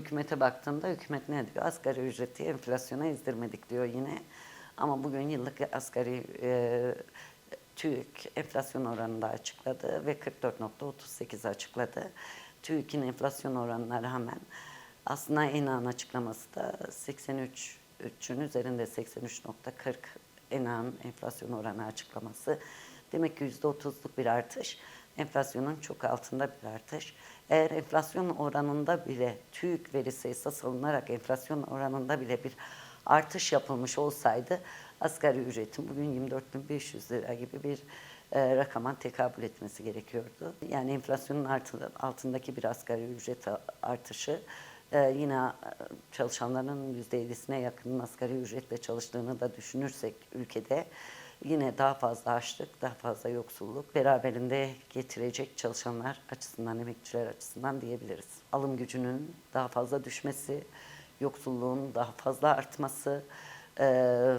hükümete baktığımda hükümet ne diyor? Asgari ücreti enflasyona ezdirmedik diyor yine. Ama bugün yıllık asgari e, TÜİK enflasyon oranını da açıkladı ve 44.38 açıkladı. TÜİK'in enflasyon oranına rağmen aslında ENA'nın açıklaması da 83 3'ün üzerinde 83.40 ENA'nın enflasyon oranı açıklaması. Demek ki %30'luk bir artış. Enflasyonun çok altında bir artış. Eğer enflasyon oranında bile TÜİK verisi esas alınarak enflasyon oranında bile bir artış yapılmış olsaydı asgari ücretin bugün 24.500 lira gibi bir e, rakama tekabül etmesi gerekiyordu. Yani enflasyonun altındaki bir asgari ücret artışı e, yine e, çalışanların %50'sine yakın asgari ücretle çalıştığını da düşünürsek ülkede yine daha fazla açlık, daha fazla yoksulluk beraberinde getirecek çalışanlar açısından, emekçiler açısından diyebiliriz. Alım gücünün daha fazla düşmesi, yoksulluğun daha fazla artması, e,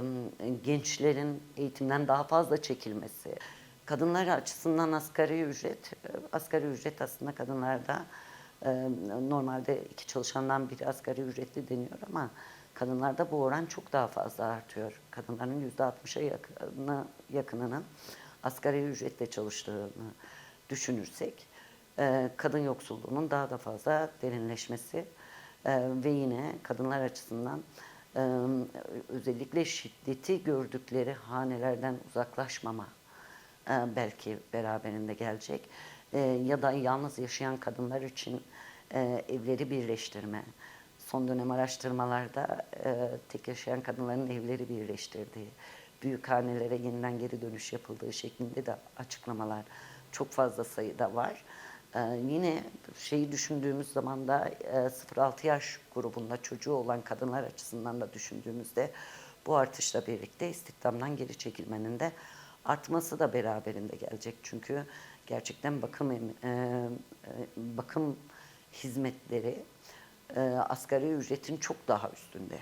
gençlerin eğitimden daha fazla çekilmesi, kadınlar açısından asgari ücret, e, asgari ücret aslında kadınlarda normalde iki çalışandan biri asgari ücretli deniyor ama kadınlarda bu oran çok daha fazla artıyor. Kadınların yüzde altmışa yakını, yakınının asgari ücretle çalıştığını düşünürsek kadın yoksulluğunun daha da fazla derinleşmesi ve yine kadınlar açısından özellikle şiddeti gördükleri hanelerden uzaklaşmama belki beraberinde gelecek. E, ya da yalnız yaşayan kadınlar için e, evleri birleştirme. Son dönem araştırmalarda e, tek yaşayan kadınların evleri birleştirdiği, büyük hanelere yeniden geri dönüş yapıldığı şeklinde de açıklamalar çok fazla sayıda var. E, yine şeyi düşündüğümüz zaman da e, 0-6 yaş grubunda çocuğu olan kadınlar açısından da düşündüğümüzde bu artışla birlikte istihdamdan geri çekilmenin de artması da beraberinde gelecek. Çünkü gerçekten bakım e, e, bakım hizmetleri e, asgari ücretin çok daha üstünde.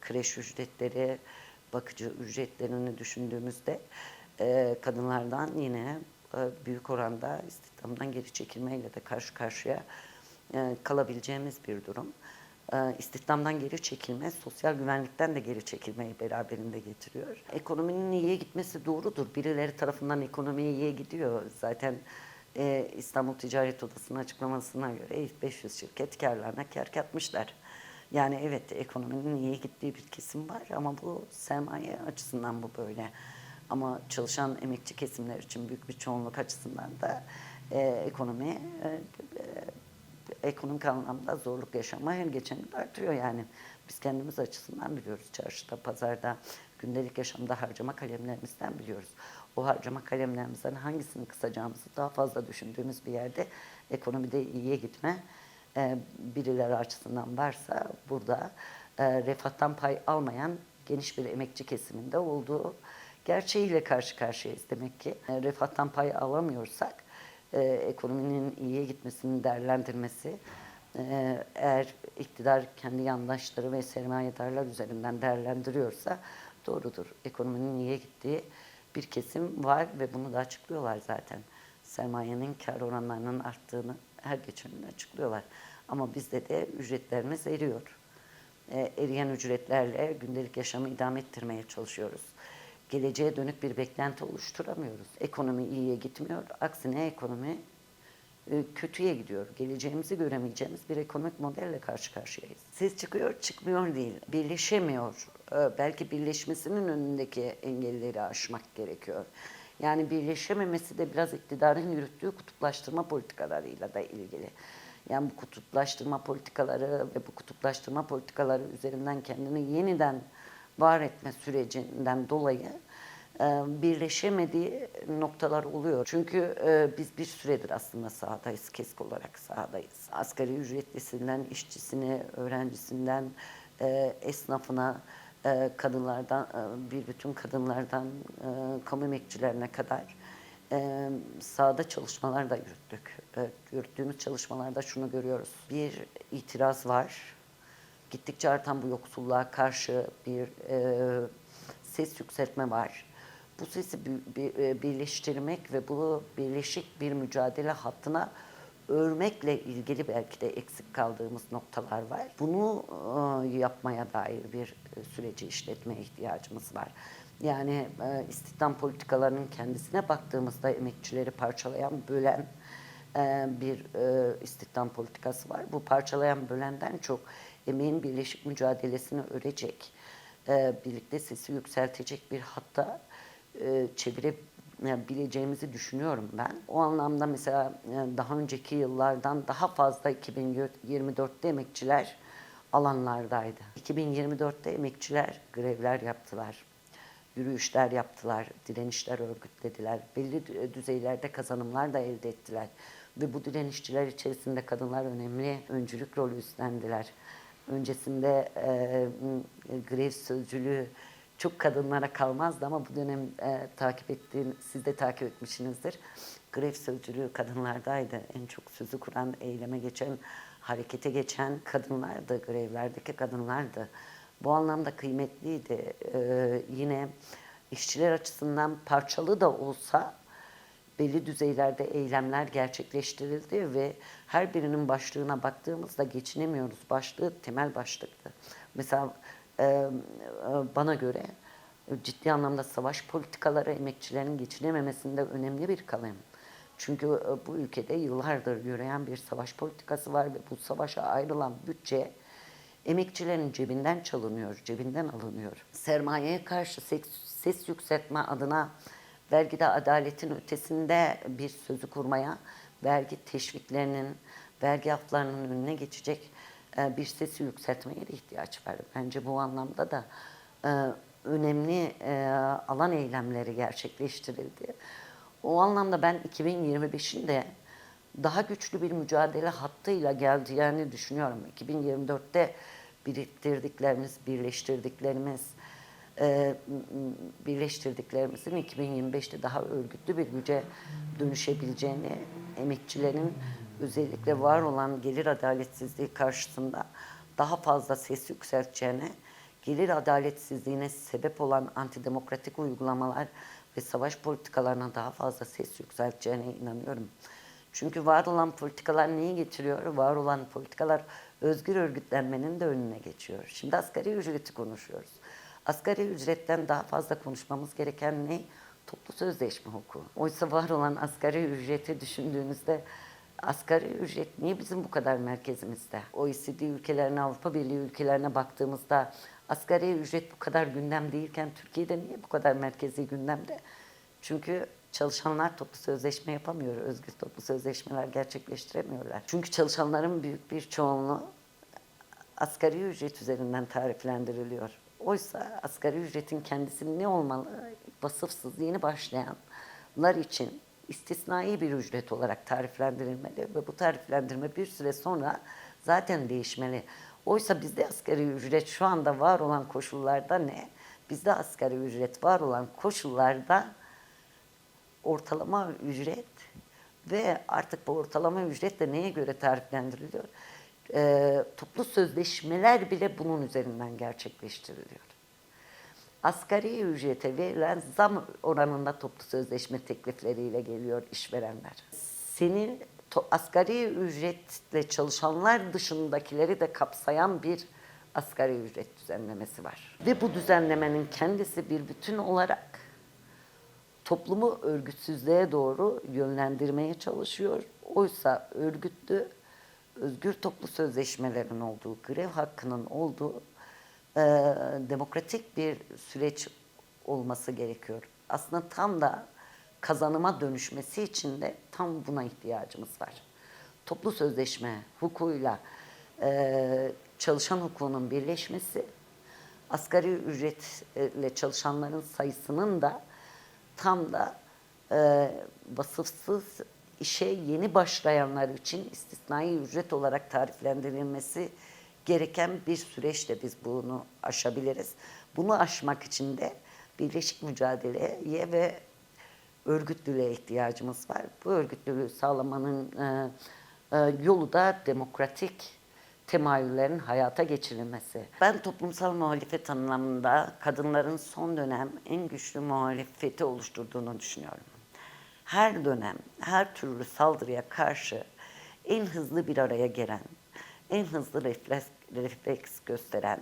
Kreş ücretleri, bakıcı ücretlerini düşündüğümüzde e, kadınlardan yine büyük oranda istihdamdan geri çekilmeyle de karşı karşıya kalabileceğimiz bir durum. E, istihdamdan geri çekilme, sosyal güvenlikten de geri çekilmeyi beraberinde getiriyor. Ekonominin iyiye gitmesi doğrudur. Birileri tarafından ekonomi iyiye gidiyor. Zaten e, İstanbul Ticaret Odası'nın açıklamasına göre ilk 500 şirket karlarına kar katmışlar. Yani evet ekonominin iyiye gittiği bir kesim var ama bu sermaye açısından bu böyle. Ama çalışan emekçi kesimler için büyük bir çoğunluk açısından da e, ekonomi e, e, ekonomik anlamda zorluk yaşama her geçen gün artıyor yani. Biz kendimiz açısından biliyoruz çarşıda, pazarda, gündelik yaşamda harcama kalemlerimizden biliyoruz. O harcama kalemlerimizden hangisini kısacağımızı daha fazla düşündüğümüz bir yerde ekonomide iyiye gitme e, birileri açısından varsa burada e, refahtan pay almayan geniş bir emekçi kesiminde olduğu gerçeğiyle karşı karşıyayız demek ki. E, refahtan pay alamıyorsak e, ekonominin iyiye gitmesini değerlendirmesi e, eğer iktidar kendi yandaşları ve sermayedarlar üzerinden değerlendiriyorsa doğrudur. Ekonominin iyiye gittiği bir kesim var ve bunu da açıklıyorlar zaten. Sermayenin kar oranlarının arttığını her geçen gün açıklıyorlar. Ama bizde de ücretlerimiz eriyor. E, eriyen ücretlerle gündelik yaşamı idame ettirmeye çalışıyoruz. Geleceğe dönük bir beklenti oluşturamıyoruz. Ekonomi iyiye gitmiyor. Aksine ekonomi e, kötüye gidiyor. Geleceğimizi göremeyeceğimiz bir ekonomik modelle karşı karşıyayız. Ses çıkıyor, çıkmıyor değil. Birleşemiyor. E, Belki birleşmesinin önündeki engelleri aşmak gerekiyor. Yani birleşememesi de biraz iktidarın yürüttüğü kutuplaştırma politikalarıyla da ilgili. Yani bu kutuplaştırma politikaları ve bu kutuplaştırma politikaları üzerinden kendini yeniden var etme sürecinden dolayı e, birleşemediği noktalar oluyor. Çünkü e, biz bir süredir aslında sahadayız, kesk olarak sahadayız. Asgari ücretlisinden, işçisine, öğrencisinden, e, esnafına, kadınlardan, bir bütün kadınlardan, kamu emekçilerine kadar sahada çalışmalar da yürüttük. Yürüttüğümüz çalışmalarda şunu görüyoruz. Bir itiraz var. Gittikçe artan bu yoksulluğa karşı bir e, ses yükseltme var. Bu sesi e, birleştirmek ve bu birleşik bir mücadele hattına örmekle ilgili belki de eksik kaldığımız noktalar var. Bunu e, yapmaya dair bir e, süreci işletmeye ihtiyacımız var. Yani e, istihdam politikalarının kendisine baktığımızda emekçileri parçalayan, bölen e, bir e, istihdam politikası var. Bu parçalayan, bölenden çok emeğin birleşik mücadelesini örecek, e, birlikte sesi yükseltecek bir hatta e, çevirebileceğimizi düşünüyorum ben. O anlamda mesela e, daha önceki yıllardan daha fazla 2024'te emekçiler alanlardaydı. 2024'te emekçiler grevler yaptılar yürüyüşler yaptılar, direnişler örgütlediler, belli dü- düzeylerde kazanımlar da elde ettiler. Ve bu direnişçiler içerisinde kadınlar önemli öncülük rolü üstlendiler. Öncesinde e, m, grev sözcülüğü çok kadınlara kalmazdı ama bu dönem e, takip ettiğin, siz de takip etmişsinizdir. Grev sözcülüğü kadınlardaydı. En çok sözü kuran, eyleme geçen, harekete geçen kadınlardı, grevlerdeki kadınlardı. Bu anlamda kıymetliydi. Ee, yine işçiler açısından parçalı da olsa belli düzeylerde eylemler gerçekleştirildi ve her birinin başlığına baktığımızda geçinemiyoruz. Başlığı temel başlıktı. Mesela e, e, bana göre ciddi anlamda savaş politikaları emekçilerin geçinememesinde önemli bir kalem. Çünkü e, bu ülkede yıllardır yürüyen bir savaş politikası var ve bu savaşa ayrılan bütçe emekçilerin cebinden çalınıyor, cebinden alınıyor. Sermayeye karşı ses, ses yükseltme adına vergide adaletin ötesinde bir sözü kurmaya, vergi teşviklerinin, vergi aflarının önüne geçecek e, bir sesi yükseltmeye de ihtiyaç var. Bence bu anlamda da e, önemli e, alan eylemleri gerçekleştirildi. O anlamda ben 2025'in de daha güçlü bir mücadele hattıyla geleceğini düşünüyorum. 2024'te biriktirdiklerimiz, birleştirdiklerimiz, e, birleştirdiklerimizin 2025'te daha örgütlü bir güce dönüşebileceğini, emekçilerin özellikle var olan gelir adaletsizliği karşısında daha fazla ses yükselteceğine, gelir adaletsizliğine sebep olan antidemokratik uygulamalar ve savaş politikalarına daha fazla ses yükselteceğine inanıyorum. Çünkü var olan politikalar neyi getiriyor? Var olan politikalar özgür örgütlenmenin de önüne geçiyor. Şimdi asgari ücreti konuşuyoruz. Asgari ücretten daha fazla konuşmamız gereken ne? Toplu sözleşme hukuku. Oysa var olan asgari ücreti düşündüğünüzde asgari ücret niye bizim bu kadar merkezimizde? OECD ülkelerine, Avrupa Birliği ülkelerine baktığımızda asgari ücret bu kadar gündem değilken Türkiye'de niye bu kadar merkezi gündemde? Çünkü çalışanlar toplu sözleşme yapamıyor, özgür toplu sözleşmeler gerçekleştiremiyorlar. Çünkü çalışanların büyük bir çoğunluğu asgari ücret üzerinden tariflendiriliyor. Oysa asgari ücretin kendisi ne olmalı? Vasıfsız yeni başlayanlar için istisnai bir ücret olarak tariflendirilmeli ve bu tariflendirme bir süre sonra zaten değişmeli. Oysa bizde asgari ücret şu anda var olan koşullarda ne? Bizde asgari ücret var olan koşullarda ortalama ücret ve artık bu ortalama ücret de neye göre tariflendiriliyor? Ee, toplu sözleşmeler bile bunun üzerinden gerçekleştiriliyor. Asgari ücrete verilen zam oranında toplu sözleşme teklifleriyle geliyor işverenler. Senin asgari ücretle çalışanlar dışındakileri de kapsayan bir asgari ücret düzenlemesi var. Ve bu düzenlemenin kendisi bir bütün olarak toplumu örgütsüzlüğe doğru yönlendirmeye çalışıyor. Oysa örgütlü, özgür toplu sözleşmelerin olduğu, grev hakkının olduğu e, demokratik bir süreç olması gerekiyor. Aslında tam da kazanıma dönüşmesi için de tam buna ihtiyacımız var. Toplu sözleşme hukukuyla e, çalışan hukukunun birleşmesi, asgari ücretle çalışanların sayısının da tam da e, vasıfsız işe yeni başlayanlar için istisnai ücret olarak tariflendirilmesi gereken bir süreçle biz bunu aşabiliriz. Bunu aşmak için de birleşik mücadeleye ve örgütlülüğe ihtiyacımız var. Bu örgütlülüğü sağlamanın e, e, yolu da demokratik temayüllerin hayata geçirilmesi. Ben toplumsal muhalefet anlamında kadınların son dönem en güçlü muhalefeti oluşturduğunu düşünüyorum. Her dönem, her türlü saldırıya karşı en hızlı bir araya gelen, en hızlı refleks, refleks gösteren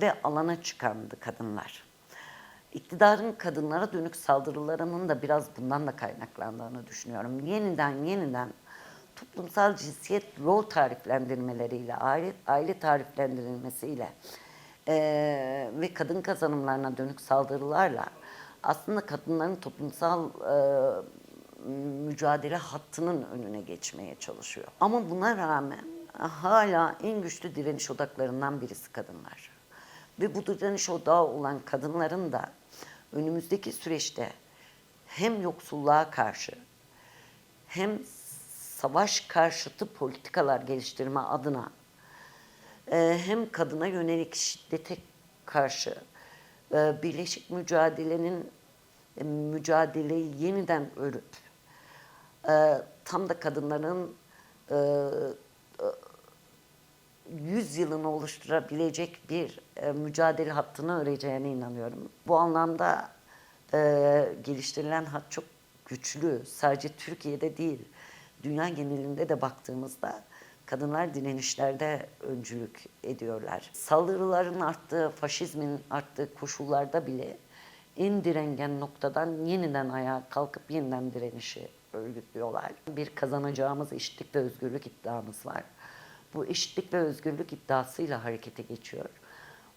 ve alana çıkandı kadınlar. İktidarın kadınlara dönük saldırılarının da biraz bundan da kaynaklandığını düşünüyorum. Yeniden yeniden toplumsal cinsiyet rol tariflendirmeleriyle, aile, aile tariflendirilmesiyle eee, ve kadın kazanımlarına dönük saldırılarla aslında kadınların toplumsal eee, mücadele hattının önüne geçmeye çalışıyor. Ama buna rağmen hala en güçlü direniş odaklarından birisi kadınlar. Ve bu direniş odağı olan kadınların da önümüzdeki süreçte hem yoksulluğa karşı hem savaş karşıtı politikalar geliştirme adına e, hem kadına yönelik şiddete karşı e, birleşik mücadelenin e, mücadeleyi yeniden örüp e, tam da kadınların e, e, 100 yılını oluşturabilecek bir e, mücadele hattını öreceğine inanıyorum. Bu anlamda e, geliştirilen hat çok güçlü. Sadece Türkiye'de değil, dünya genelinde de baktığımızda kadınlar direnişlerde öncülük ediyorlar. Saldırıların arttığı, faşizmin arttığı koşullarda bile en direngen noktadan yeniden ayağa kalkıp yeniden direnişi örgütlüyorlar. Bir kazanacağımız eşitlik ve özgürlük iddiamız var. Bu eşitlik ve özgürlük iddiasıyla harekete geçiyor.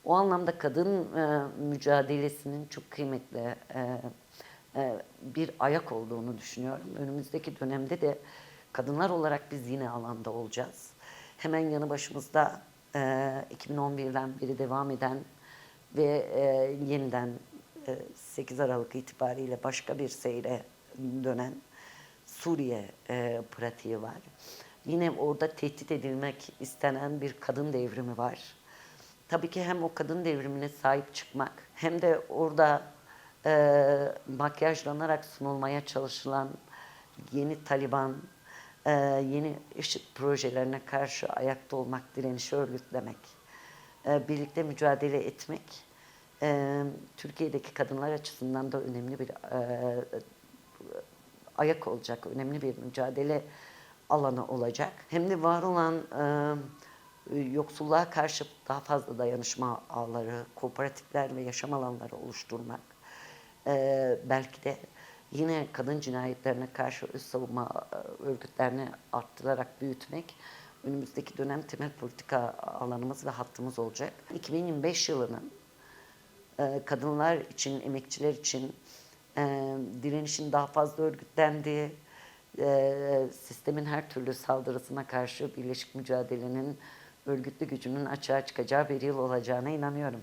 O anlamda kadın e, mücadelesinin çok kıymetli e, e, bir ayak olduğunu düşünüyorum. Önümüzdeki dönemde de kadınlar olarak biz yine alanda olacağız. Hemen yanı başımızda e, 2011'den beri devam eden ve e, yeniden e, 8 Aralık itibariyle başka bir seyre dönen Suriye e, pratiği var. Yine orada tehdit edilmek istenen bir kadın devrimi var. Tabii ki hem o kadın devrimine sahip çıkmak hem de orada e, makyajlanarak sunulmaya çalışılan yeni Taliban, e, yeni IŞİD projelerine karşı ayakta olmak, direnişi örgütlemek, e, birlikte mücadele etmek e, Türkiye'deki kadınlar açısından da önemli bir e, ayak olacak, önemli bir mücadele alanı olacak. Hem de var olan e, yoksulluğa karşı daha fazla dayanışma ağları, kooperatifler ve yaşam alanları oluşturmak. E, belki de yine kadın cinayetlerine karşı öz savunma örgütlerini arttırarak büyütmek önümüzdeki dönem temel politika alanımız ve hattımız olacak. 2025 yılının kadınlar için, emekçiler için e, direnişin daha fazla örgütlendiği, e, sistemin her türlü saldırısına karşı birleşik mücadelenin örgütlü gücünün açığa çıkacağı bir yıl olacağına inanıyorum.